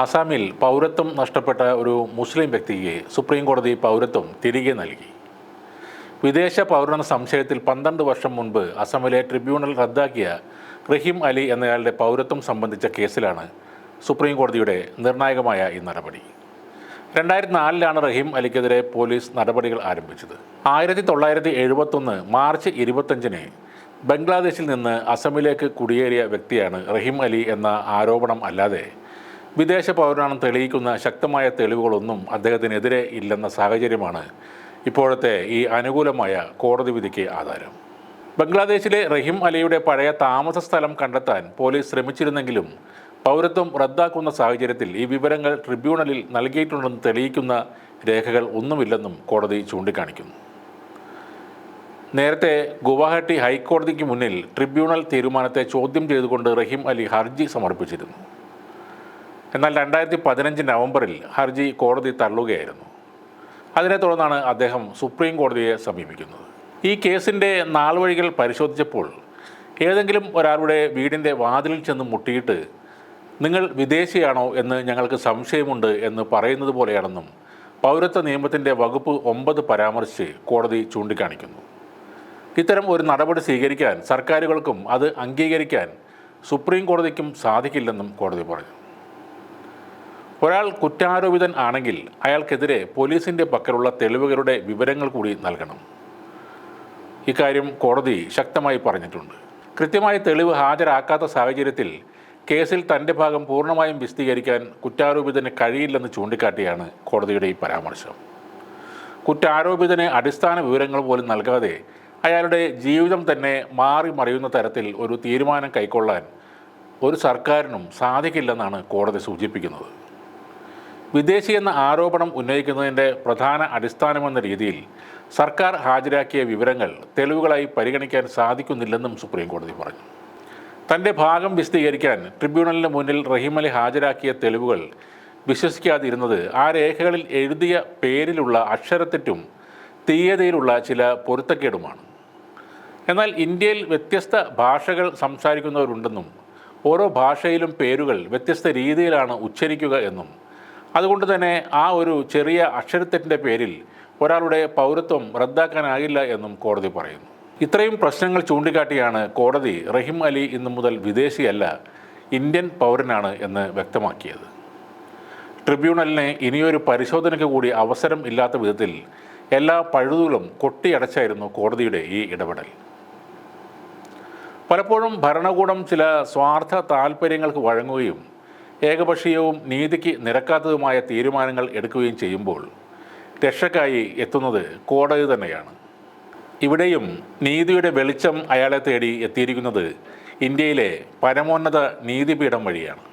ആസാമിൽ പൗരത്വം നഷ്ടപ്പെട്ട ഒരു മുസ്ലിം വ്യക്തിക്ക് സുപ്രീം കോടതി പൗരത്വം തിരികെ നൽകി. വിദേശ പൗരന സംശയത്തിൽ പന്ത്രണ്ട് വർഷം മുൻപ് അസമിലെ ട്രിബ്യൂണൽ റദ്ദാക്കിയ റഹീം അലി എന്നയാളുടെ പൗരത്വം സംബന്ധിച്ച കേസിലാണ് സുപ്രീം കോടതിയുടെ നിർണായകമായ ഈ നടപടി. രണ്ടായിരത്തി നാലിലാണ് റഹീം അലിക്കെതിരെ പോലീസ് നടപടികൾ ആരംഭിച്ചത്. ആയിരത്തി തൊള്ളായിരത്തി എഴുപത്തൊന്ന് മാർച്ച് ഇരുപത്തഞ്ചിന് ബംഗ്ലാദേശിൽ നിന്ന് അസമിലേക്ക് കുടിയേറിയ വ്യക്തിയാണ് റഹീം അലി എന്ന ആരോപണം അല്ലാതെ വിദേശ പൗരനാണെന്ന് തെളിയിക്കുന്ന ശക്തമായ തെളിവുകളൊന്നും അദ്ദേഹത്തിനെതിരെ ഇല്ലെന്ന സാഹചര്യമാണ് ഇപ്പോഴത്തെ ഈ അനുകൂലമായ കോടതി വിധിക്ക് ആധാരം. ബംഗ്ലാദേശിലെ റഹീം അലിയുടെ പഴയ താമസ സ്ഥലം കണ്ടെത്താൻ പോലീസ് ശ്രമിച്ചിരുന്നെങ്കിലും പൗരത്വം റദ്ദാക്കുന്ന സാഹചര്യത്തിൽ ഈ വിവരങ്ങൾ ട്രിബ്യൂണലിൽ നൽകിയിട്ടുണ്ടെന്ന് തെളിയിക്കുന്ന രേഖകൾ ഒന്നുമില്ലെന്നും കോടതി ചൂണ്ടിക്കാണിക്കുന്നു. നേരത്തെ ഗുവാഹട്ടി ഹൈക്കോടതിക്ക് മുന്നിൽ ട്രിബ്യൂണൽ തീരുമാനത്തെ ചോദ്യം ചെയ്തുകൊണ്ട് റഹീം അലി ഹർജി സമർപ്പിച്ചിരുന്നു. എന്നാൽ രണ്ടായിരത്തി പതിനഞ്ച് നവംബറിൽ ഹർജി കോടതി തള്ളുകയായിരുന്നു. അതിനെ തുടർന്നാണ് അദ്ദേഹം സുപ്രീം കോടതിയെ സമീപിക്കുന്നത്. ഈ കേസിന്റെ നാൾവഴികൾ പരിശോധിച്ചപ്പോൾ ഏതെങ്കിലും ഒരാളുടെ വീടിന്റെ വാതിലിൽ ചെന്ന് മുട്ടിയിട്ട് നിങ്ങൾ വിദേശിയാണോ എന്ന് ഞങ്ങൾക്ക് സംശയമുണ്ട് എന്ന് പറയുന്നത് പോലെയാണെന്നും പൗരത്വ നിയമത്തിന്റെ വകുപ്പ് ഒമ്പത് പരാമർശിച്ച് കോടതി ചൂണ്ടിക്കാണിക്കുന്നു. ഇത്തരം ഒരു നടപടി സ്വീകരിക്കാൻ സർക്കാരുകൾക്കും അത് അംഗീകരിക്കാൻ സുപ്രീം കോടതിക്കും സാധിക്കില്ലെന്നും കോടതി പറഞ്ഞു. ഒരാൾ കുറ്റാരോപിതൻ ആണെങ്കിൽ അയാൾക്കെതിരെ പോലീസിന്റെ പക്കലുള്ള തെളിവുകളുടെ വിവരങ്ങൾ കൂടി നൽകണം. ഇക്കാര്യം കോടതി ശക്തമായി പറഞ്ഞിട്ടുണ്ട്. കൃത്യമായ തെളിവ് ഹാജരാക്കാത്ത സാഹചര്യത്തിൽ കേസിൽ തന്റെ ഭാഗം പൂർണമായും വിശദീകരിക്കാൻ കുറ്റാരോപിതന് കഴിയില്ലെന്ന് ചൂണ്ടിക്കാട്ടിയാണ് കോടതിയുടെ ഈ പരാമർശം. കുറ്റാരോപിതന് അടിസ്ഥാന വിവരങ്ങൾ പോലും നൽകാതെ അയാളുടെ ജീവിതം തന്നെ മാറി മറിയുന്ന തരത്തിൽ ഒരു തീരുമാനം കൈക്കൊള്ളാൻ ഒരു സർക്കാരിനും സാധിക്കില്ലെന്നാണ് കോടതി സൂചിപ്പിക്കുന്നത്. വിദേശി എന്ന ആരോപണം ഉന്നയിക്കുന്നതിന്റെ പ്രധാന അടിസ്ഥാനമെന്ന രീതിയിൽ സർക്കാർ ഹാജരാക്കിയ വിവരങ്ങൾ തെളിവുകളായി പരിഗണിക്കാൻ സാധിക്കുന്നില്ലെന്നും സുപ്രീം കോടതി പറഞ്ഞു. തന്റെ ഭാഗം വിശദീകരിക്കാൻ ട്രിബ്യൂണലിന് മുന്നിൽ റഹീം അലി ഹാജരാക്കിയ തെളിവുകൾ വിശ്വസിക്കാതിരുന്നത് ആ രേഖകളിൽ എഴുതിയ പേരിലുള്ള അക്ഷരത്തെറ്റും തീയതിയിലുള്ള ചില പൊരുത്തക്കേടുമാണ്. എന്നാൽ ഇന്ത്യയിൽ വ്യത്യസ്ത ഭാഷകൾ സംസാരിക്കുന്നവരുണ്ടെന്നും ഓരോ ഭാഷയിലും പേരുകൾ വ്യത്യസ്ത രീതിയിലാണ് ഉച്ചരിക്കുക എന്നും അതുകൊണ്ട് തന്നെ ആ ഒരു ചെറിയ അക്ഷരത്തെറ്റിന്റെ പേരിൽ ഒരാളുടെ പൗരത്വം റദ്ദാക്കാനാകില്ല എന്നും കോടതി പറയുന്നു. ഇത്രയും പ്രശ്നങ്ങൾ ചൂണ്ടിക്കാട്ടിയാണ് കോടതി റഹിം അലി ഇന്നു മുതൽ വിദേശിയല്ല ഇന്ത്യൻ പൗരനാണ് എന്ന് വ്യക്തമാക്കിയത്. ട്രിബ്യൂണലിനെ ഇനിയൊരു പരിശോധനയ്ക്ക് കൂടി അവസരം ഇല്ലാത്ത വിധത്തിൽ എല്ലാ പഴുതുകളും കൊട്ടിയടച്ചായിരുന്നു കോടതിയുടെ ഈ ഇടപെടൽ. പലപ്പോഴും ഭരണകൂടം ചില സ്വാർത്ഥ താൽപ്പര്യങ്ങൾക്ക് വഴങ്ങുകയും ഏകപക്ഷീയവും നീതിക്ക് നിരക്കാത്തതുമായ തീരുമാനങ്ങൾ എടുക്കുകയും ചെയ്യുമ്പോൾ രക്ഷക്കായി എത്തുന്നത് കോടതി തന്നെയാണ്. ഇവിടെയും നീതിയുടെ വെളിച്ചം അയാളെ തേടി എത്തിയിരിക്കുന്നത് ഇന്ത്യയിലെ പരമോന്നത നീതിപീഠം വഴിയാണ്.